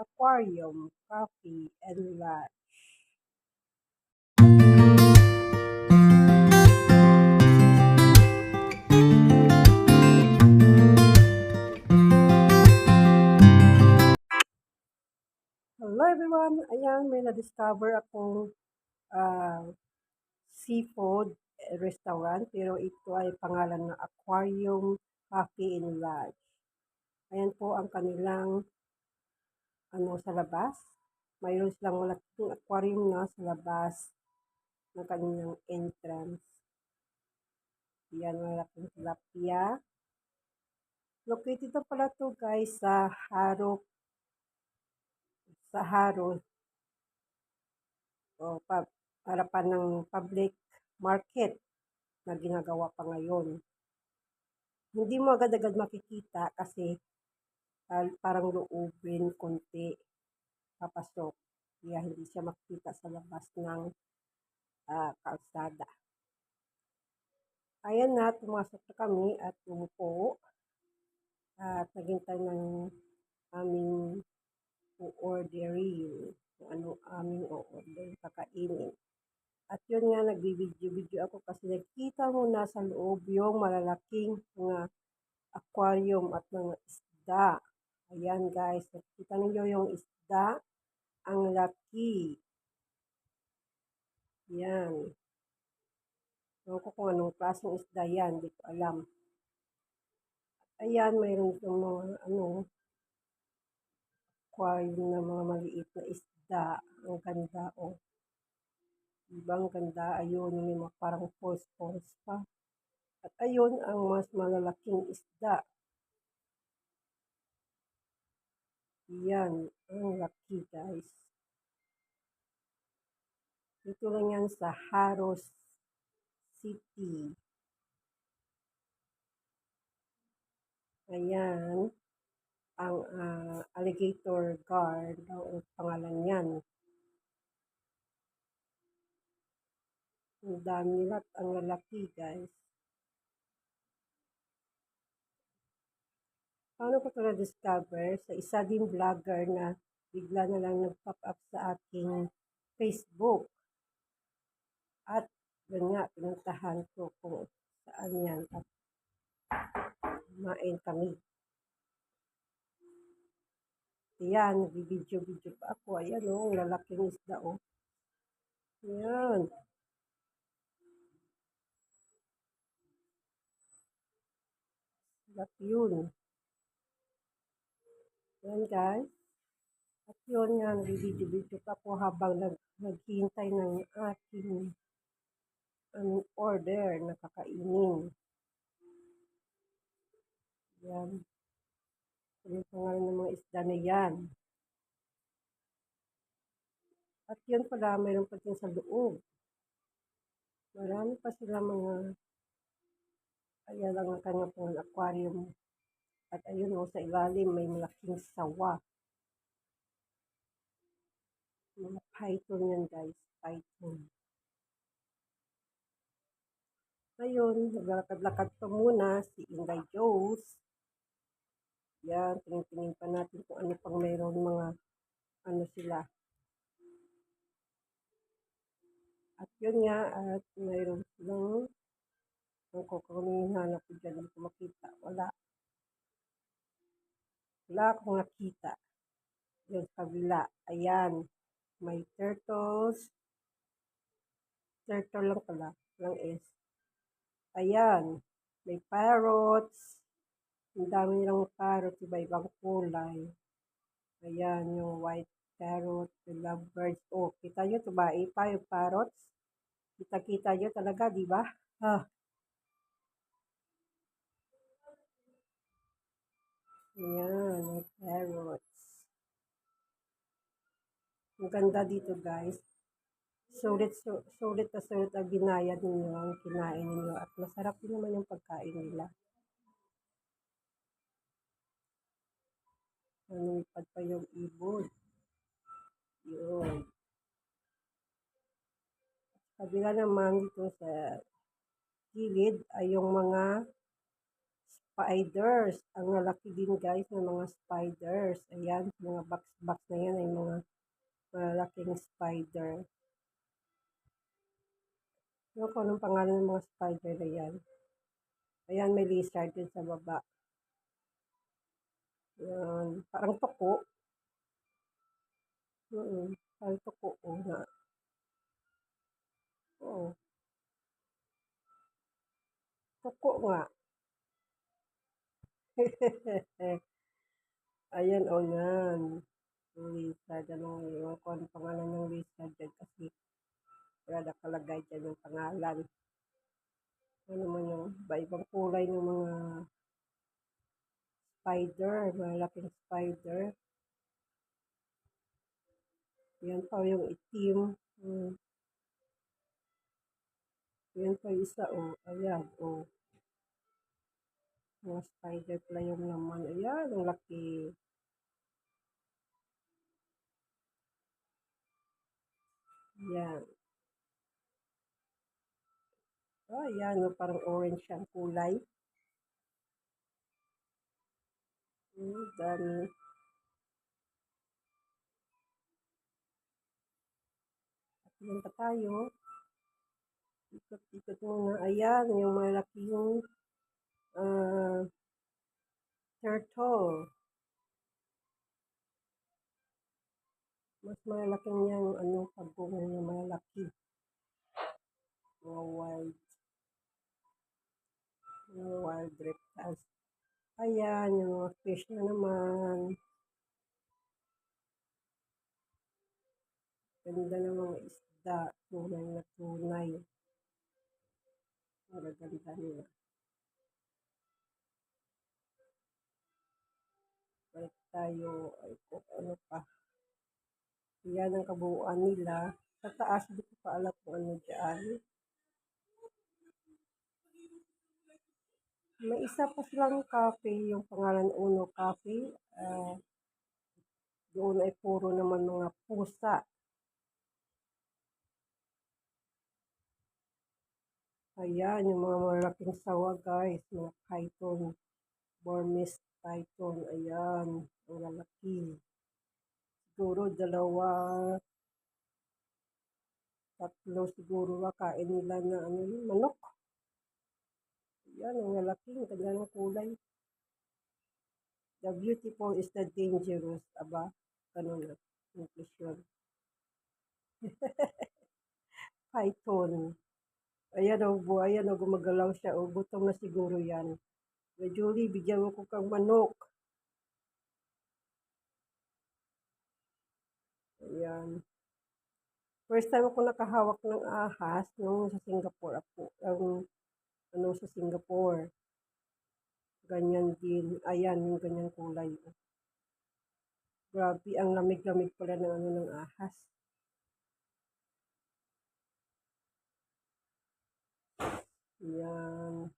aquarium, coffee, and lunch. Hello everyone! Ayan, may na-discover akong ah, seafood restaurant pero ito ay pangalan ng Aquarium Coffee and Lodge. Ayan po ang kanilang ano sa labas. Mayroon silang malaking aquarium na sa labas ng kanilang entrance. Yan, malaking tilapia. Located na pala to guys sa Haro sa Haro o pa, harapan ng public market na ginagawa pa ngayon. Hindi mo agad-agad makikita kasi parang loobin konti papasok. Kaya hindi siya makikita sa labas ng uh, kalsada. Ayan na, pumasok na kami at umupo at naghintay ng aming o-orderin kung ano aming o-order kakainin. At yun nga, nagbibideo-video ako kasi nakita mo na sa loob yung malalaking mga aquarium at mga isda. Ayan guys, nakita niyo yung isda. Ang laki. Yan. Ewan ko kung anong klaseng isda yan, hindi ko alam. Ayan, mayroon itong mga ano, aquarium na mga maliit na isda. Ang ganda, oh. Diba, ang ganda. Ayun, yung mga parang false falls pa. At ayun, ang mas malalaking isda. Yan, ang laki guys. Dito lang yan sa Haros City. Ayan. Ang uh, alligator guard ang pangalan niyan. Ang dami at ang lalaki guys. Paano ko ito na-discover? Sa isa din vlogger na bigla na lang nag-pop up sa aking Facebook. At yun nga, pinuntahan ko kung saan yan. At kumain kami. Ayan, nag-video-video pa ako. Ayan o, oh, lalaking isda o. Oh. Ayan. Laki yun. Ayan guys. At yun nga, nag-video-video pa ako habang nag naghihintay ng aking um, order na kakainin. Yan. Yung pangalan ng mga isda na yan. At yun pala, mayroon pa din sa loob. Marami pa sila mga ayan lang ang kanyang pong aquarium. At ayun o, sa ilalim may malaking sawa. Mga python yan guys, python. Ngayon, naglakad-lakad pa muna si Inday Joes. Yan, tingin-tingin pa natin kung ano pang mayroon mga ano sila. At yun nga, at mayroon silang ang kukunin hanap ko dyan, hindi ko makita. Wala. Wala akong nakita. Yung kabila. Ayan. May turtles. Turtle lang pala. Lang is. Ayan. May parrots. Ang dami nilang parrot, iba-ibang kulay. Ayan, yung white parrot, the lovebirds. Oh, kita nyo, tubai pa yung parrots. Kita-kita nyo talaga, di ba? Ah. Ayan, may parrots. Ang ganda dito, guys. Sulit, sulit na sulit ang binayad ninyo, ang kinain ninyo. At masarap din naman yung pagkain nila. Lumipad pa yung ibon. Yun. Kabila naman dito sa gilid ay yung mga spiders. Ang lalaki din guys ng mga spiders. Ayan, mga box-box na yan ay mga malalaking spider. Ano ko anong pangalan ng mga spider na yan? Ayan, may lizard din sa baba. Ayan, parang tuko. Mm parang tuko oh, na. Oo. Tuko nga. Ayan, o oh, yan. Lizard, anong yung kung ano pangalan ng lizard dyan kasi wala nakalagay dyan yung pangalan. Ano naman yung iba-ibang kulay ng mga spider, malaking spider. Yan pa yung itim. Hmm. Yan pa isa, oh. Ayan, oh. Mga spider pala yung naman. Ayan, ang laki. Yan. Oh, ayan, no, parang orange siyang kulay. Hmm, dami. At yan pa tayo. Ikot-ikot muna. Ayan, yung malaki yung turtle. Mas malaki niyang ano, pagpungo na malaki. Mga wild. Mga wild reptiles. Ayan, yung mga fish na naman. Ganda ng mga isda. Tunay na tunay. Ang ganda nila. Balik tayo. Ay, kung ano pa. Yan ang kabuuan nila. Sa taas, hindi ko pa alam kung ano dyan. May isa pa silang cafe, yung pangalan Uno Cafe. Uh, doon ay puro naman mga pusa. Ayan, yung mga malaking sawa guys, mga python, Burmese python, ayan, ang lalaki siguro dalawa, tatlo siguro makain nila na ano yun, manok. Yan, ang lalaki, ang ganda ng kulay. The beautiful is the dangerous, aba, ganun na, conclusion. Python. Ayan o, oh, ayan o, oh, gumagalaw siya o, oh, gutom na siguro yan. Julie, bigyan mo ko kang manok. Ayan. First time ako nakahawak ng ahas nung sa Singapore ako. Ang ano sa Singapore. Ganyan din. Ayan, yung ganyan kulay. Grabe, ang lamig-lamig pala ng ano ng ahas. Yan.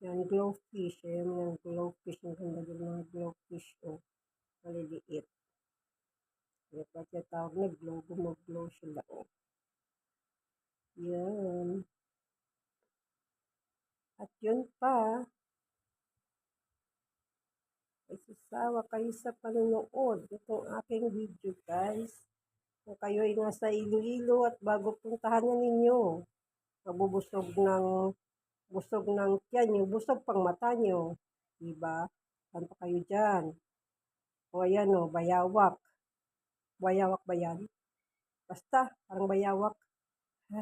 Yan, glowfish. Ayan, yung glowfish. Ang ganda din mga glowfish. Oh maliliit. Kaya pa siya tawag na glow, gumaglow sila. Oh. Yan. At yun pa, ay sasawa kayo sa panonood itong aking video guys. Kung kayo ay nasa Iloilo at bago puntahan na ninyo, mabubusog ng busog ng tiyan nyo, busog pang mata nyo. Diba? Saan pa kayo dyan? O ayan o, bayawak. Bayawak ba yan? Basta, parang bayawak.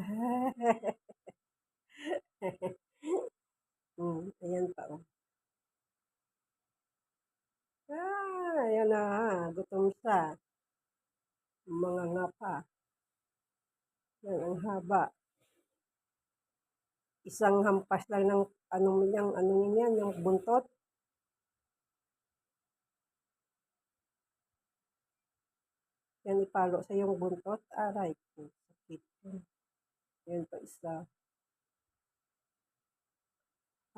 hmm, ayan pa o. Ah, ayan na, gutom sa. Mga nga pa. Yan, ang haba. Isang hampas lang ng ano niyang, ano niyan, yung buntot. Yan ipalo sa yung buntot. Aray ko. Sakit. Yan pa isa.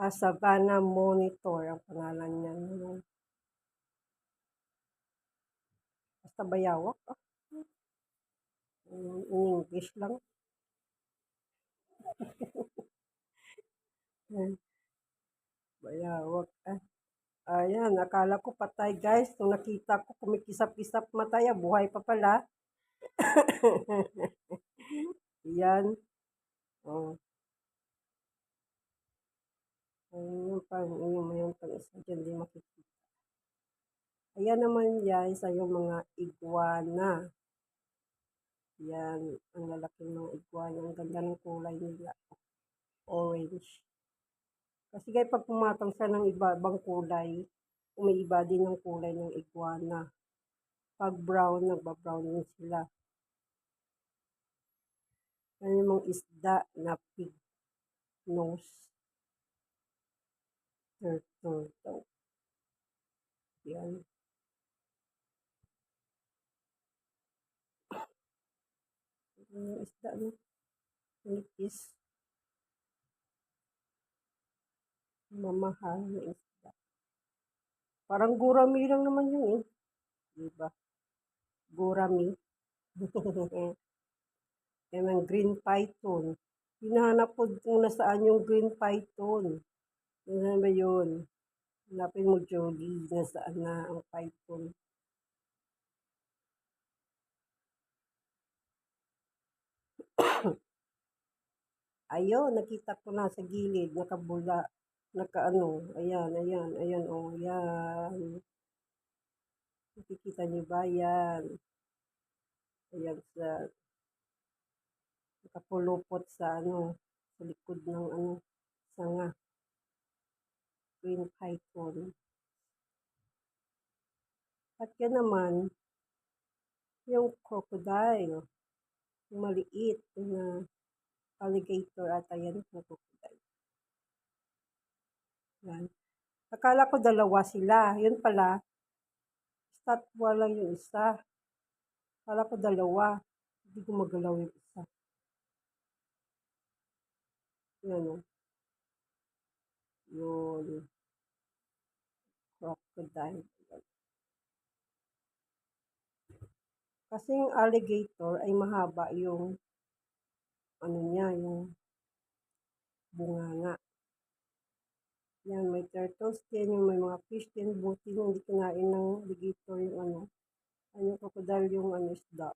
Ah, Savannah Monitor ang pangalan niya. Basta bayawak. Ah. In English lang. Hmm. Bayawak ah. Ayan, akala ko patay guys. Nung nakita ko kumikisap-kisap mata ya, buhay pa pala. Yan. Oh. Ayun pa, yung mayroon pang isa dyan, di makikita. Ayan naman guys, ay yung mga iguana. Yan, ang lalaki ng iguana. Ang ganda ng kulay nila. Orange. Kasi guys, pag pumatang siya ng iba-ibang kulay, umiiba din ang kulay ng iguana. Pag brown, nagba-brown din sila. Yan yung isda na pig nose. Turtle daw. Yan. Yung isda no? Nipis. Mamahal na isda. Parang gurami lang naman yun eh. Diba? Gurami. Yan ang green python. Hinahanap ko kung nasaan yung green python. Ano ba yun? Hanapin mo, Jolie, nasaan na ang python. Ayun, nakita ko na sa gilid, nakabula, nakaano, ayan, ayan, ayan, oh, yan. Nakikita niyo ba yan? Ayan sa, nakapulupot sa ano, sa likod ng ano, sanga. Green python. At yan naman, yung crocodile, yung maliit na alligator ata yan, na crocodile. Yan. Akala ko dalawa sila. Yun pala, statwa lang yung isa. Akala ko dalawa. Hindi ko magalaw yung isa. Yan o. Yun. Crocodile. Kasi yung alligator ay mahaba yung ano niya, yung bunganga. Yan, may turtles din, yung may mga fish din, buti yung hindi kinain ng alligator yung ano, ano crocodile yung ano isda.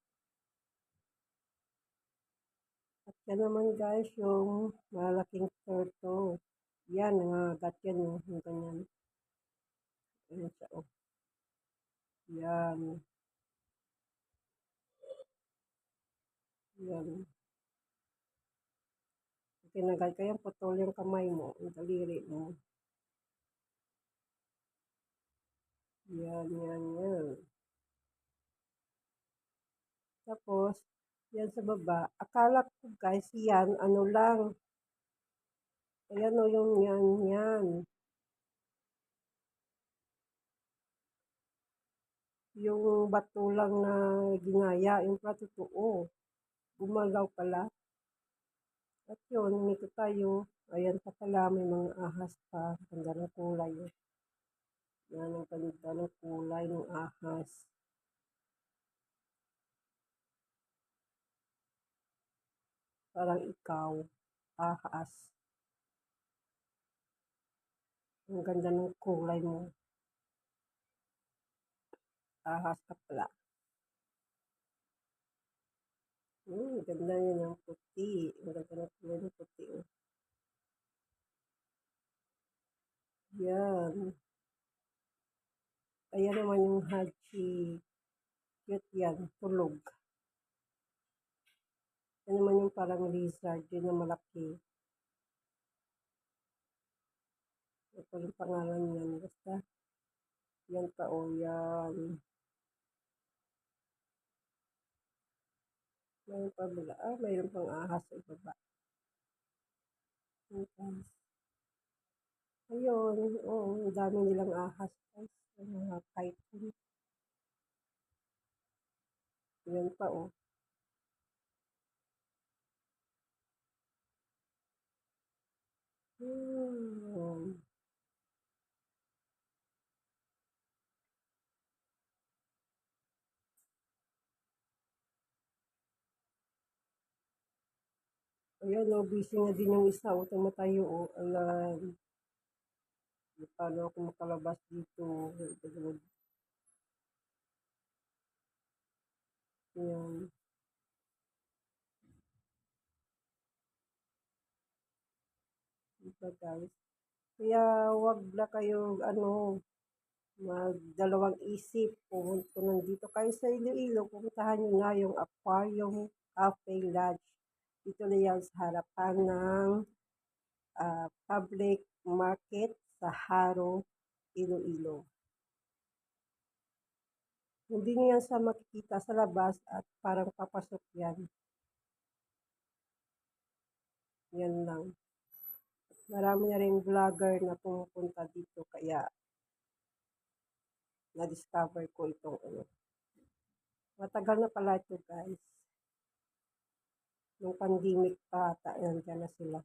At yan naman guys, yung malaking turtle. Yan, nangagat yan, yung, yung ganyan. Ayan siya, oh. Yan. Yan. Tinagal ka yan, putol yung kamay mo, yung daliri mo. Yan, yan, yan. Tapos, yan sa baba. Akala ko guys, yan, ano lang. Ayan o yung yan, yan. Yung bato lang na ginaya, yung pala totoo. Gumalaw pala. At yun, umikot tayo. Ayan pa pala, may mga ahas pa. Ganda ng kulay. Eh. Yan ang ganda ng kulay ng ahas. Parang ikaw, ahas. Ang ganda ng kulay mo. Ahas ka pala. Hmm, ganda niya ng puti. Ang ganda ng kulay ng puti. Oh. Yan. Ayan naman yung hachi. Cute yan. Tulog. Yan naman yung parang lizard. Yun na malaki. Ito yung pangalan niyan. Basta. Yan pa o oh, yan. Mayroon pa bala. Ah, mayroon pang ahas sa ibaba. Ahas. Ayun. Oo, ang dami nilang ahas. Guys. Mga python. Yan pa oh. Hmm. Ayan o, busy na din yung isa o, tumatayo o. Alam. Paano ako makalabas dito. Ayan. Diba guys? Kaya wag na kayo, ano, magdalawang isip kung nandito kayo sa Iloilo, pumuntahan nyo nga yung Aquarium Cafe Lodge. Dito na yan sa harapan ng uh, public market sa Haro, Iloilo. Hindi nyo yan sa makikita sa labas at parang papasok yan. Yan lang. Marami na rin vlogger na pumupunta dito kaya na-discover ko itong ano. Matagal na pala ito guys. Nung pandemic pa ata, nandiyan na sila.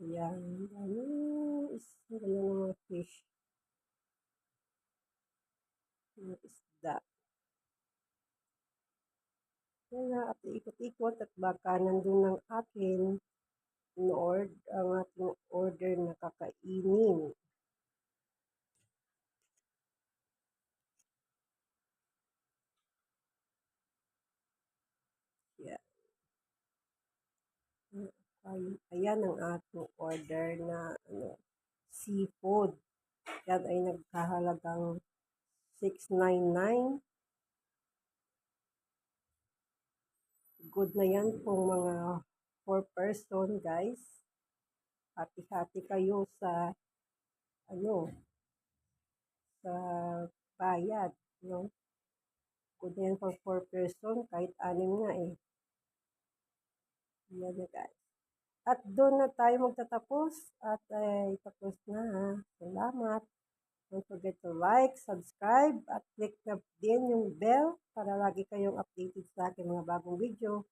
Ayan. Ano is, ano na mga fish. Mga isda. Yan na, at ikot-ikot at baka nandun ng akin in-order ang ating order na kakainin. Ayan ang ating order na ano, seafood. Yan ay nagkahalagang 699. Good na yan kung mga 4 person guys. Hati-hati kayo sa ano sa bayad, no? Good na yan for 4 person kahit anim nga eh. Yan na guys. At doon na tayo magtatapos at ay tapos na. Salamat. Don't forget to like, subscribe, at click na din yung bell para lagi kayong updated sa aking mga bagong video.